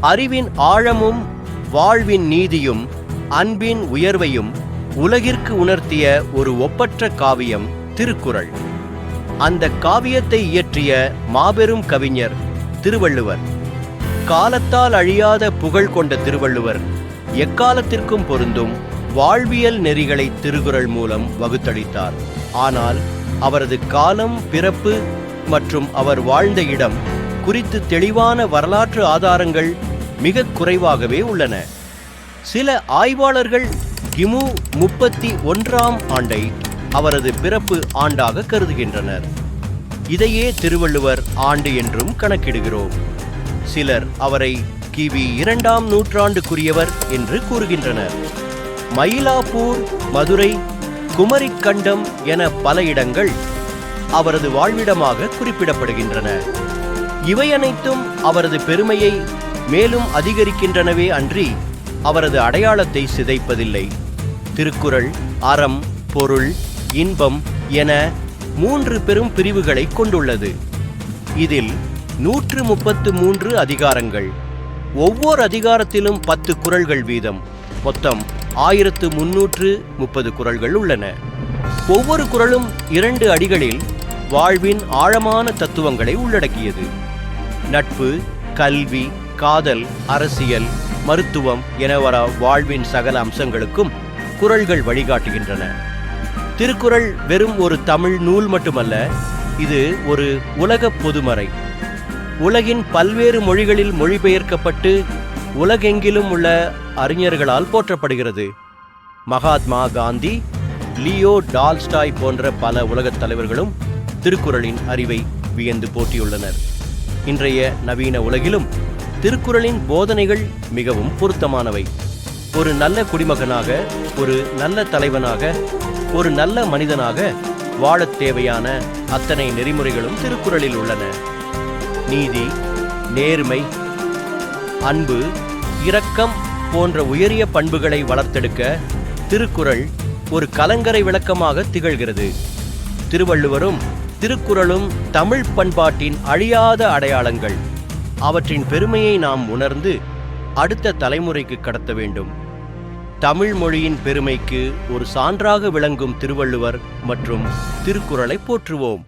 அறிவின் ஆழமும் வாழ்வின் நீதியும் அன்பின் உயர்வையும் உலகிற்கு உணர்த்திய ஒரு ஒப்பற்ற காவியம் திருக்குறள். அந்த காவியத்தை இயற்றிய மாபெரும் கவிஞர் திருவள்ளுவர். காலத்தால் அழியாத புகழ் கொண்ட திருவள்ளுவர் எக்காலத்திற்கும் பொருந்தும் வாழ்வியல் நெறிகளை திருக்குறள் மூலம் வகுத்தளித்தார். ஆனால் அவரது காலம் பிறப்பு மற்றும் அவர் வாழ்ந்த இடம் குறித்து தெளிவான வரலாற்று ஆதாரங்கள் மிக குறைவாகவே உள்ளன. சில ஆய்வாளர்கள் கிமு முப்பத்தி ஒன்றாம் ஆண்டை அவரது பிறப்பு ஆண்டாக கருதுகின்றனர். இதையே திருவள்ளுவர் ஆண்டு என்றும் கணக்கிடுகிறோம். சிலர் அவரை கிவி இரண்டாம் நூற்றாண்டுக்குரியவர் என்று கூறுகின்றனர். மயிலாப்பூர் மதுரை குமரிக்கண்டம் என பல இடங்கள் அவரது வாழ்விடமாக குறிப்பிடப்படுகின்றன. இவை அனைத்தும் அவரது பெருமையை மேலும் அதிகரிக்கின்றனவே அன்றி அவரது அடையாளத்தை சிதைப்பதில்லை. திருக்குறள் அறம் பொருள் இன்பம் என மூன்று பெரும் பிரிவுகளை கொண்டுள்ளது. இதில் நூற்று முப்பத்து மூன்று அதிகாரங்கள். ஒவ்வொரு அதிகாரத்திலும் பத்து குறள்கள் வீதம். மொத்தம் ஆயிரத்து முன்னூற்று முப்பது குறள்கள் உள்ளன. ஒவ்வொரு குறளும் இரண்டு அடிகளில் வாழ்வின் ஆழமான தத்துவங்களை உள்ளடக்கியது. நட்பு கல்வி காதல் அரசியல் மருத்துவம் என வர வாழ்வின் சகல அம்சங்களுக்கும் குறள்கள் வழிகாட்டுகின்றன. திருக்குறள் வெறும் ஒரு தமிழ் நூல் மட்டுமல்ல இது ஒரு உலக பொதுமறை. உலகின் பல்வேறு மொழிகளில் மொழிபெயர்க்கப்பட்டு உலகெங்கிலும் உள்ள அறிஞர்களால் போற்றப்படுகிறது. மகாத்மா காந்தி லியோ டால்ஸ்டாய் போன்ற பல உலகத் தலைவர்களும் திருக்குறளின் அறிவை வியந்து போட்டியுள்ளனர் இன்றைய நவீன உலகிலும் திருக்குறளின் போதனைகள் மிகவும் பொருத்தமானவை. ஒரு நல்ல குடிமகனாக ஒரு நல்ல தலைவனாக ஒரு நல்ல மனிதனாக வாழத் தேவையான அத்தனை நெறிமுறைகளும் திருக்குறளில் உள்ளன. நீதி நேர்மை அன்பு இரக்கம் போன்ற உயரிய பண்புகளை வளர்த்தெடுக்க திருக்குறள் ஒரு கலங்கரை விளக்கமாக திகழ்கிறது. திருவள்ளுவரும் திருக்குறளும் தமிழ் பண்பாட்டின் அழியாத அடையாளங்கள். அவற்றின் பெருமையை நாம் உணர்ந்து அடுத்த தலைமுறைக்கு கடத்த வேண்டும். தமிழ் மொழியின் பெருமைக்கு ஒரு சான்றாக விளங்கும் திருவள்ளுவர் மற்றும் திருக்குறளை போற்றுவோம்.